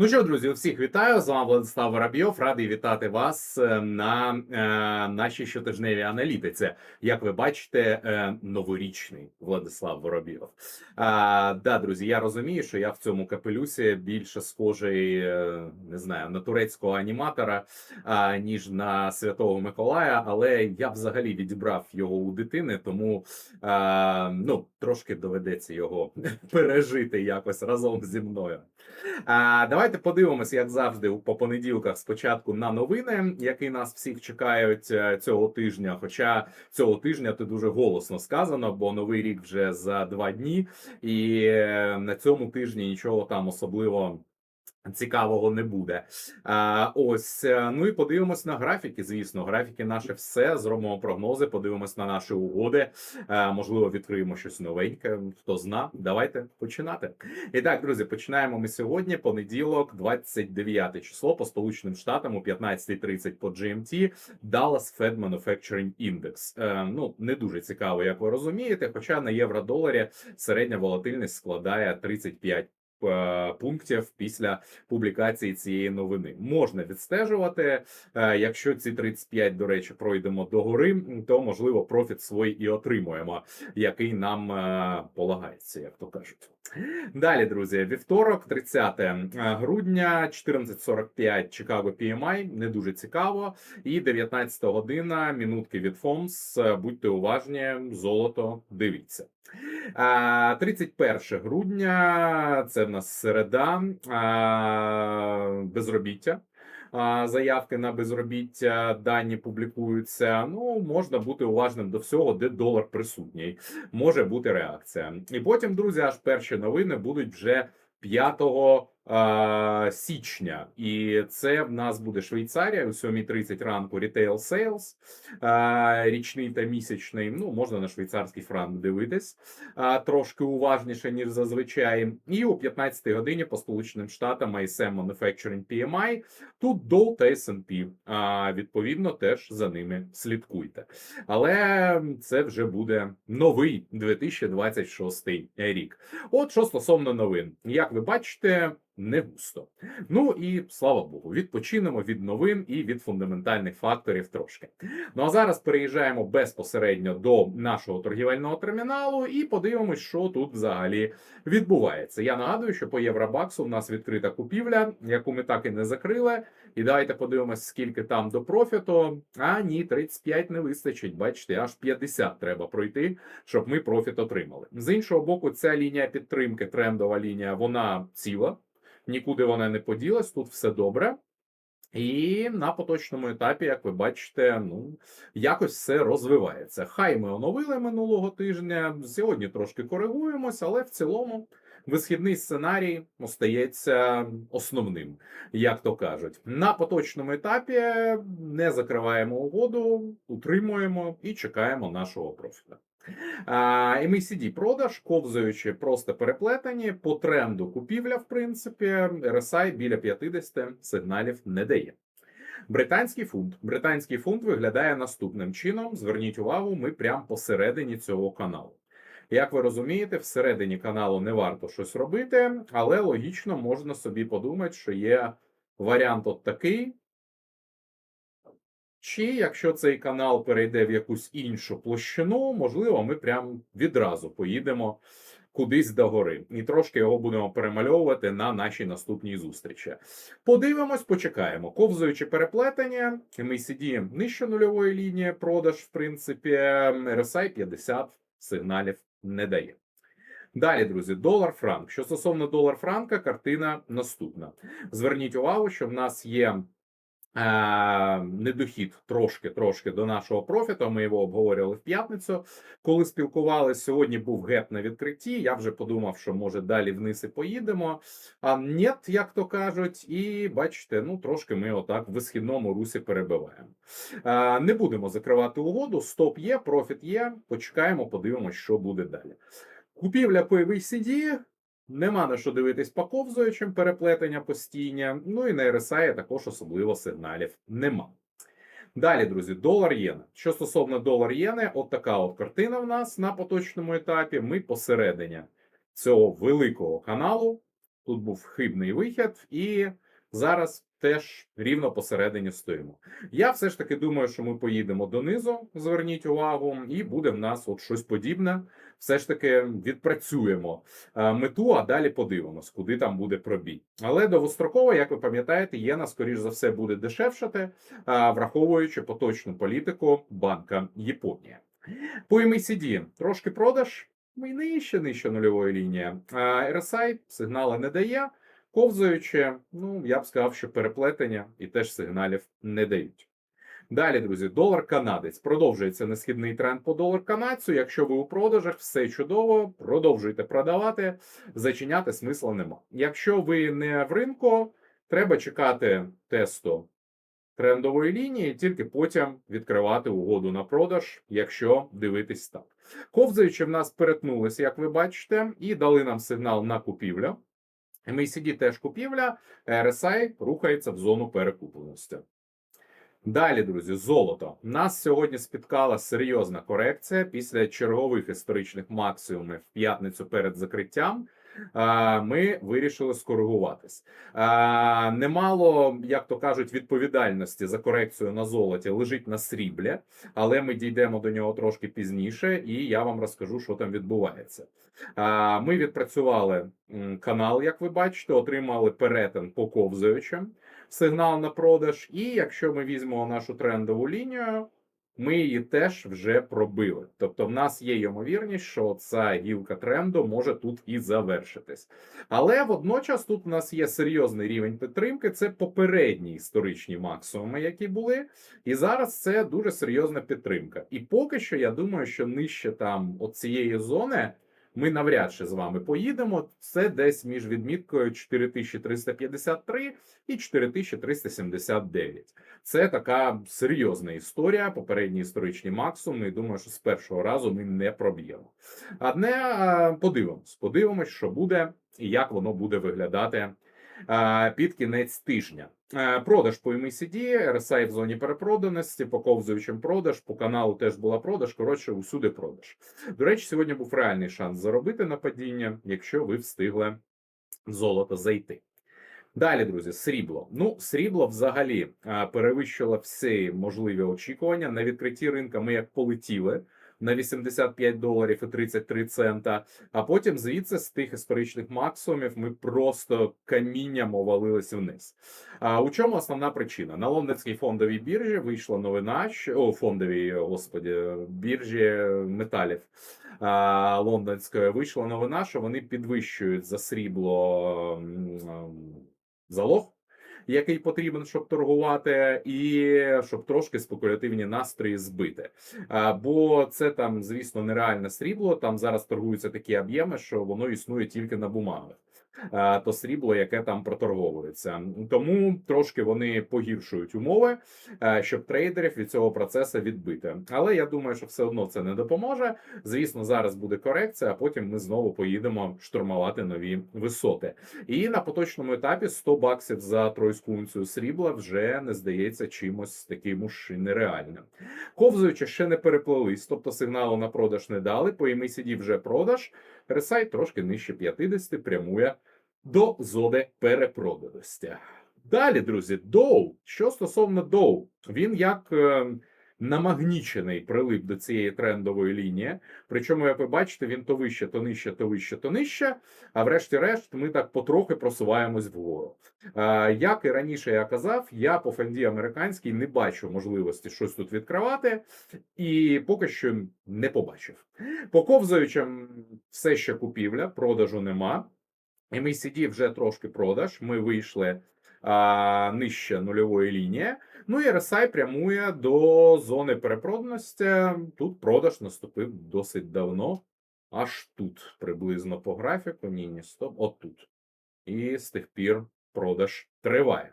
Ну що, друзі, всіх вітаю. З вами Владислав Воробйов. Радий вітати вас е, на е, нашій щотижневій аналітиці. Як ви бачите, е, новорічний Владислав Воробйов. А, да, друзі, я розумію, що я в цьому капелюсі більше схожий, е, не знаю, на турецького аніматора, а, ніж на Святого Миколая, але я взагалі відібрав його у дитини, тому а, ну, трошки доведеться його пережити якось разом зі мною. А, давайте подивимось, як завжди, по понеділках спочатку на новини, які нас всіх чекають е, цього тижня. Хоча цього тижня це дуже голосно сказано, бо новий рік вже за два дні, і е, на цьому тижні нічого там особливо. Цікавого не буде. А, ось е, ну і подивимось на графіки. Звісно, графіки наше все зробимо прогнози. Подивимось на наші угоди. А, можливо, відкриємо щось новеньке. Хто зна, давайте починати. І так, друзі, починаємо ми сьогодні. Понеділок, 29 число по Сполученим Штатам о 15.30 по GMT. Dallas Fed Manufacturing Index. Е, ну не дуже цікаво, як ви розумієте. Хоча на євро-доларі середня волатильність складає 35 е, пунктів після публікації цієї новини. Можна відстежувати. Е, Якщо ці 35, до речі, пройдемо до гори, то можливо профіт свій і отримуємо, який нам е, полагається, як то кажуть. Далі, друзі, вівторок, 30 грудня, 14.45 Чикаго PMI, не дуже цікаво. І 19 година, минутки від ФОМС. Будьте уважні, золото, дивіться. А, 31 грудня, це в нас середа, безробіття. Заявки на безробіття дані публікуються. Ну, можна бути уважним до всього, де долар присутній. Може бути реакція. І потім, друзі, аж перші новини будуть вже 5 а, січня. І це в нас буде Швейцарія о 7.30 ранку Retail Sales, а, річний та місячний. Ну, можна на швейцарський франк дивитись а, трошки уважніше, ніж зазвичай. І о 15 годині по Сполученим Штатам ISM Manufacturing PMI. Тут Dow та S&P. Відповідно, теж за ними слідкуйте. Але це вже буде новий 2026 рік. От що стосовно новин, як ви бачите, не густо. Ну і слава Богу, відпочинемо від новин і від фундаментальних факторів трошки. Ну а зараз переїжджаємо безпосередньо до нашого торгівельного терміналу і подивимось, що тут взагалі відбувається. Я нагадую, що по Євробаксу в нас відкрита купівля, яку ми так і не закрили. І давайте подивимось, скільки там до профіту. А ні, 35 не вистачить. Бачите, аж 50 треба пройти, щоб ми профіт отримали. З іншого боку, ця лінія підтримки, трендова лінія, вона ціла. Нікуди вона не поділась, тут все добре. І на поточному етапі, як ви бачите, ну якось все розвивається. Хай ми оновили минулого тижня. Сьогодні трошки коригуємось, але в цілому висхідний сценарій остається основним, як то кажуть. На поточному етапі не закриваємо угоду, утримуємо і чекаємо нашого профіта. MACD продаж, ковзаючи просто переплетені по тренду купівля, в принципі, RSI біля 50 сигналів не дає. Британський фунт. Британський фунт виглядає наступним чином. Зверніть увагу, ми прямо посередині цього каналу. Як ви розумієте, всередині каналу не варто щось робити, але логічно можна собі подумати, що є варіант от такий. Чи якщо цей канал перейде в якусь іншу площину, можливо, ми прям відразу поїдемо кудись до гори і трошки його будемо перемальовувати на нашій наступній зустрічі. Подивимось, почекаємо. Ковзуючи переплетення, MACD нижче нульової лінії, продаж, в принципі, RSI 50 сигналів не дає. Далі, друзі, долар-франк. Що стосовно долар-франка, картина наступна. Зверніть увагу, що в нас є е, недохід трошки-трошки до нашого профіту. Ми його обговорювали в п'ятницю, коли спілкувалися. Сьогодні був геп на відкритті. Я вже подумав, що може далі вниз і поїдемо. А ні, як то кажуть, і бачите, ну трошки ми отак в висхідному русі перебиваємо. Е, не будемо закривати угоду. Стоп є, профіт є. Почекаємо, подивимося, що буде далі. Купівля по VCD, нема на що дивитись по ковзуючим переплетення постійні. Ну і на RSI також особливо сигналів нема. Далі, друзі, долар єна. Що стосовно долар єни, от така от картина в нас на поточному етапі. Ми посередині цього великого каналу. Тут був хибний вихід, і зараз теж рівно посередині стоїмо. Я все ж таки думаю, що ми поїдемо донизу. Зверніть увагу, і буде в нас от щось подібне. Все ж таки відпрацюємо е, мету, а далі подивимось, куди там буде пробій. Але довгостроково, як ви пам'ятаєте, єна, скоріш за все, буде дешевшати, е, враховуючи поточну політику Банка Японії. По MACD трошки продаж. Ми нижче, нижче нульової лінії. А RSI сигнали не дає, ковзуючи, ну я б сказав, що переплетення і теж сигналів не дають. Далі, друзі, долар канадець продовжується несхідний тренд по долар канадцю. Якщо ви у продажах, все чудово, продовжуйте продавати, зачиняти смисла нема. Якщо ви не в ринку, треба чекати тесту трендової лінії, тільки потім відкривати угоду на продаж, якщо дивитись так. Ковзаючи в нас перетнулися, як ви бачите, і дали нам сигнал на купівлю. MACD теж купівля, RSI рухається в зону перекупленості. Далі, друзі, золото. Нас сьогодні спіткала серйозна корекція після чергових історичних максимумів в п'ятницю перед закриттям. Ми вирішили скоригуватись. Немало, як то кажуть, відповідальності за корекцію на золоті лежить на сріблі, але ми дійдемо до нього трошки пізніше, і я вам розкажу, що там відбувається. Ми відпрацювали канал, як ви бачите, отримали перетин по ковзаючим сигнал на продаж. І якщо ми візьмемо нашу трендову лінію, ми її теж вже пробили. Тобто, в нас є ймовірність, що ця гілка тренду може тут і завершитись. Але водночас тут у нас є серйозний рівень підтримки. Це попередні історичні максимуми, які були. І зараз це дуже серйозна підтримка. І поки що я думаю, що нижче там от цієї зони. Ми навряд чи з вами поїдемо. Це десь між відміткою 4353 і 4379. Це така серйозна історія. Попередні історичні максимуми. І думаю, що з першого разу ми не проб'ємо. Одне подивимось, подивимось, що буде і як воно буде виглядати під кінець тижня. Е, Продаж по MACD, RSI в зоні перепроданості, по ковзуючим продаж, по каналу теж була продаж. Коротше, усюди продаж. До речі, сьогодні був реальний шанс заробити на падіння, якщо ви встигли в золото зайти. Далі, друзі, срібло. Ну, срібло взагалі перевищило всі можливі очікування. На відкритті ринка ми як полетіли на 85 доларів і 33 цента. А потім звідси з тих історичних максимумів ми просто камінням овалилися вниз. А у чому основна причина? На лондонській фондовій біржі вийшла новина, що о, фондовій, господі, біржі металів а, лондонської вийшла новина, що вони підвищують за срібло залог. Який потрібен, щоб торгувати, і щоб трошки спекулятивні настрої збити. Бо це там, звісно, нереальне срібло. Там зараз торгуються такі об'єми, що воно існує тільки на бумагах. А, то срібло, яке там проторговується. Тому трошки вони погіршують умови, е, щоб трейдерів від цього процесу відбити. Але я думаю, що все одно це не допоможе. Звісно, зараз буде корекція, а потім ми знову поїдемо штурмувати нові висоти. І на поточному етапі 100 баксів за тройську унцію срібла вже не здається чимось таким уж нереальним. Ковзуючи ще не переплелись, тобто сигналу на продаж не дали. По MACD вже продаж. RSI трошки нижче 50 прямує до зони перепроданості. Далі, друзі, доу. Що стосовно доу, він як е, намагнічений прилип до цієї трендової лінії. Причому, як ви бачите, він то вище, то нижче, то вище, то нижче. А врешті-решт, ми так потрохи просуваємось вгору. Е, як і раніше я казав, я по фонді американській не бачу можливості щось тут відкривати, і поки що не побачив. По ковзаючим все ще купівля, продажу нема. MACD вже трошки продаж. Ми вийшли а, нижче нульової лінії. Ну і RSI прямує до зони перепроданості. Тут продаж наступив досить давно. Аж тут приблизно по графіку. Ні, ні, стоп, отут. І з тих пір продаж триває.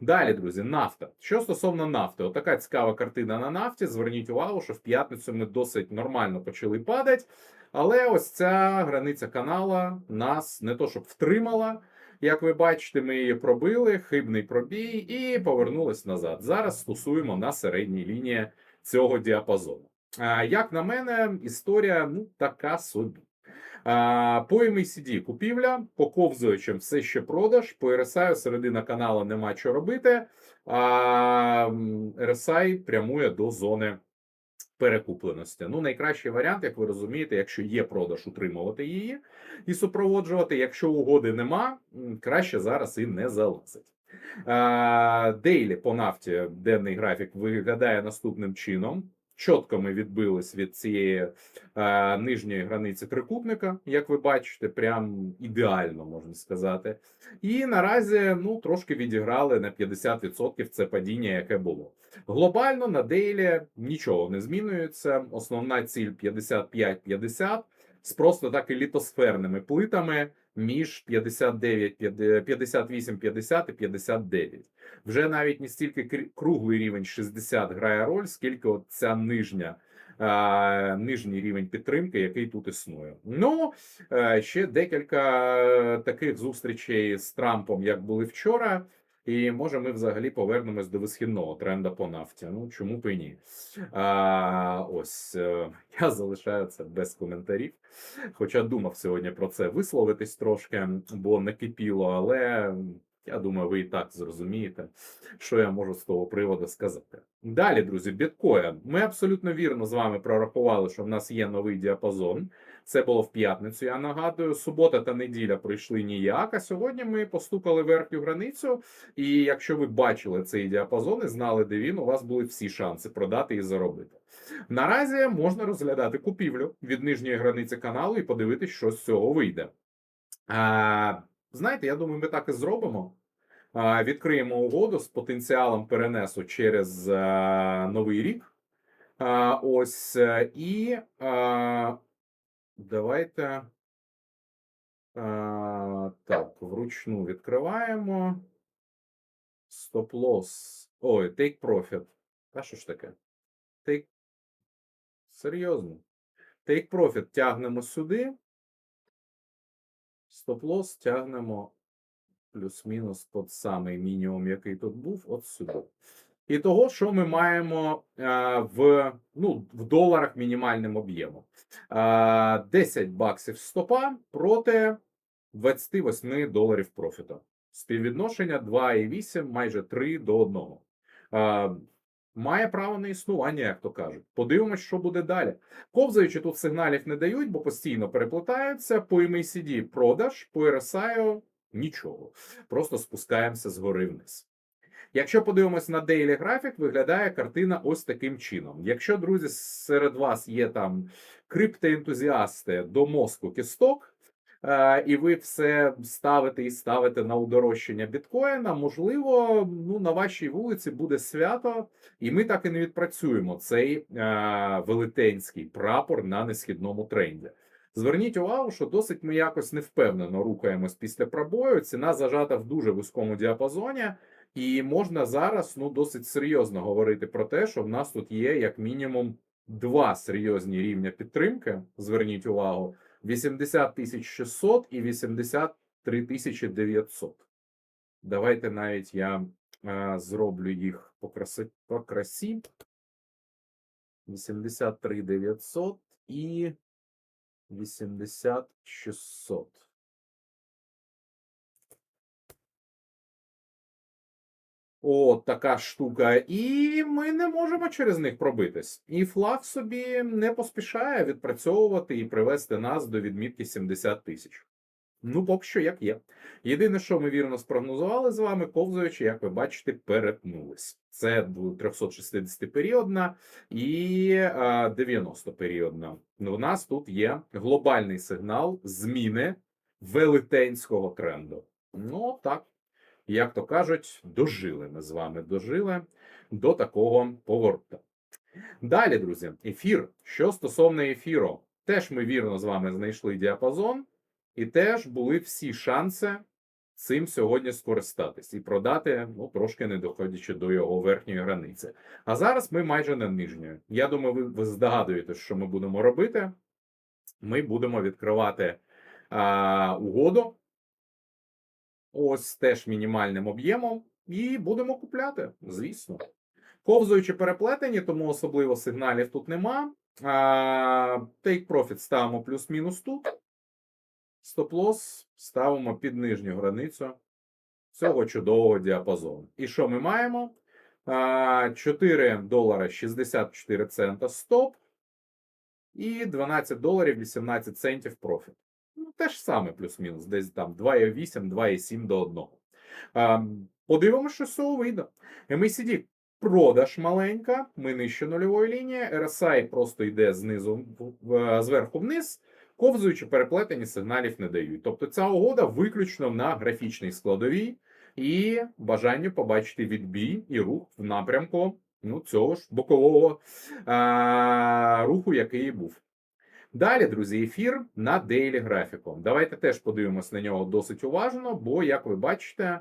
Далі, друзі, нафта. Що стосовно нафти, отака цікава картина на нафті. Зверніть увагу, що в п'ятницю ми досить нормально почали падати. Але ось ця границя канала нас не то щоб втримала. Як ви бачите, ми її пробили, хибний пробій і повернулись назад. Зараз стосуємо на середній лінії цього діапазону. Як на мене, історія ну така собі. По MACD купівля, по ковзуючим все ще продаж, по RSI середина каналу нема що робити. А RSI прямує до зони перекупленості. Ну, найкращий варіант, як ви розумієте, якщо є продаж, утримувати її і супроводжувати. Якщо угоди нема, краще зараз і не залазить. Дейлі по нафті денний графік виглядає наступним чином. Чітко ми відбились від цієї е, нижньої границі трикутника, як ви бачите, прям ідеально можна сказати. І наразі ну трошки відіграли на 50% це падіння, яке було. Глобально на дейлі нічого не змінюється. Основна ціль 55-50 з просто так і літосферними плитами між 59, 58, 50 і 59. Вже навіть не стільки круглий рівень 60 грає роль, скільки от ця нижня. Нижній рівень підтримки, який тут існує. Ну е, ще декілька е, таких зустрічей з Трампом, як були вчора, і може ми взагалі повернемось до висхідного тренда по нафті. Ну чому б і ні? А, ось е, я залишаю це без коментарів. Хоча думав сьогодні про це висловитись трошки, бо накипіло, але я думаю, ви і так зрозумієте, що я можу з того приводу сказати. Далі, друзі, біткоін. Ми абсолютно вірно з вами прорахували, що в нас є новий діапазон. Це було в п'ятницю. Я нагадую, субота та неділя пройшли ніяк. А сьогодні ми постукали верхню границю. І якщо ви бачили цей діапазон і знали, де він, у вас були всі шанси продати і заробити. Наразі можна розглядати купівлю від нижньої границі каналу і подивитись, що з цього вийде. А, знаєте, я думаю, ми так і зробимо. А, відкриємо угоду з потенціалом перенесу через а, новий рік. А, ось е, і а, давайте. А, так, вручну відкриваємо. Стоп-лосс. Ой, take profit. Та що ж таке? Take... Серйозно. Take profit тягнемо сюди. Стоп-лосс тягнемо плюс-мінус тот самий мінімум, який тут був, от сюди. І того, що ми маємо е, в, ну, в доларах мінімальним об'ємом. Е, 10 баксів стопа проти 28 доларів профіту. Співвідношення 2,8, майже 3 до 1. Е, має право на існування, як то кажуть. Подивимось, що буде далі. Ковзаючи тут сигналів не дають, бо постійно переплетаються. По MACD продаж, по RSI нічого. Просто спускаємося згори вниз. Якщо подивимось на дейлі графік, виглядає картина ось таким чином. Якщо, друзі, серед вас є там криптоентузіасти до мозку кісток, е, і ви все ставите і ставите на удорожчання біткоїна, можливо, ну, на вашій вулиці буде свято, і ми так і не відпрацюємо цей е, велетенський прапор на несхідному тренді. Зверніть увагу, що досить ми якось невпевнено рухаємось після пробою. Ціна зажата в дуже вузькому діапазоні, і можна зараз ну досить серйозно говорити про те, що в нас тут є як мінімум два серйозні рівня підтримки. Зверніть увагу: 80 тисяч 600 і 83 тисячі 900. Давайте навіть я е, зроблю їх по краси, по красі. 83 900 і 80 600. От така штука. І ми не можемо через них пробитись. І флаг собі не поспішає відпрацьовувати і привести нас до відмітки 70 тисяч. Ну, поки що як є. Єдине, що ми вірно спрогнозували з вами, ковзуючи, як ви бачите, перетнулись. Це 360 періодна і а, 90 періодна. У нас тут є глобальний сигнал зміни велетенського тренду. Ну, так, як то кажуть, дожили ми з вами дожили до такого повороту. Далі, друзі, ефір. Що стосовно ефіру, теж ми вірно з вами знайшли діапазон. І теж були всі шанси цим сьогодні скористатись і продати, ну трошки не доходячи до його верхньої границі. А зараз ми майже на нижньої. Я думаю, ви, ви здогадуєтесь, що ми будемо робити. Ми будемо відкривати а, угоду. Ось теж мінімальним об'ємом, і будемо купляти, звісно. Ковзуючи переплетені, тому особливо сигналів тут нема. Take profit ставимо плюс-мінус тут. Стоп-лосс ставимо під нижню границю цього чудового діапазону. І що ми маємо? 4 долара 64 цента стоп. І 12 доларів 18 центів профіт. Ну, те ж саме, плюс-мінус, десь там 2,8, 2,7 до 1. А, подивимося, що з цього вийде. MACD продаж маленька, ми нижче нульової лінії, RSI просто йде знизу в- зверху вниз, ковзуючи переплетені сигналів не дають. Тобто ця угода виключно на графічній складовій і бажанню побачити відбій і рух в напрямку ну, цього ж бокового а, руху, який був. Далі, друзі, ефір на дейлі графіку. Давайте теж подивимось на нього досить уважно, бо, як ви бачите,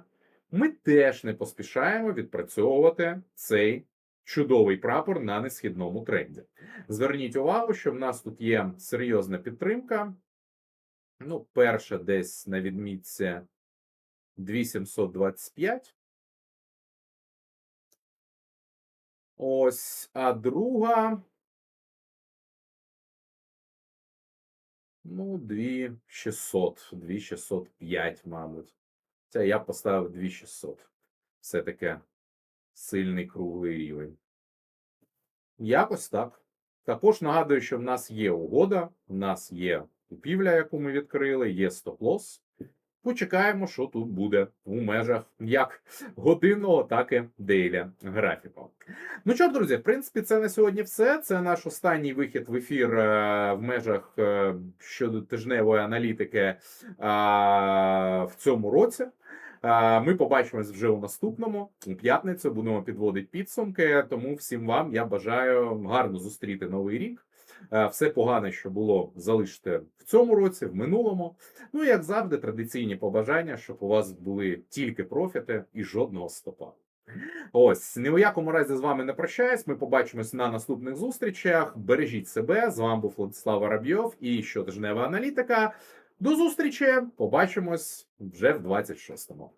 ми теж не поспішаємо відпрацьовувати цей чудовий прапор на несхідному тренді. Зверніть увагу, що в нас тут є серйозна підтримка. Ну, перша десь на відмітці 2725. Ось, а друга. Ну, 2600, 2605, мабуть. Це я поставив 2600. Все таке сильний круглий рівень. Якось так. Також нагадую, що в нас є угода, в нас є купівля, яку ми відкрили, є стоп-лосс. Почекаємо, що тут буде у межах як годинного, так і дейля графіку. Ну що, друзі, в принципі, це на сьогодні все. Це наш останній вихід в ефір е, в межах е, щодо тижневої аналітики е, в цьому році. Ми побачимось вже у наступному у п'ятницю. Будемо підводити підсумки. Тому всім вам я бажаю гарно зустріти новий рік. Е, Все погане, що було, залиште в цьому році, в минулому. Ну і як завжди, традиційні побажання, щоб у вас були тільки профіти і жодного стопа. Ось ні у якому разі з вами не прощаюсь. Ми побачимось на наступних зустрічах. Бережіть себе. З вами був Владислав Воробйов і щотижнева аналітика. До зустрічі! Побачимось вже в 26-му.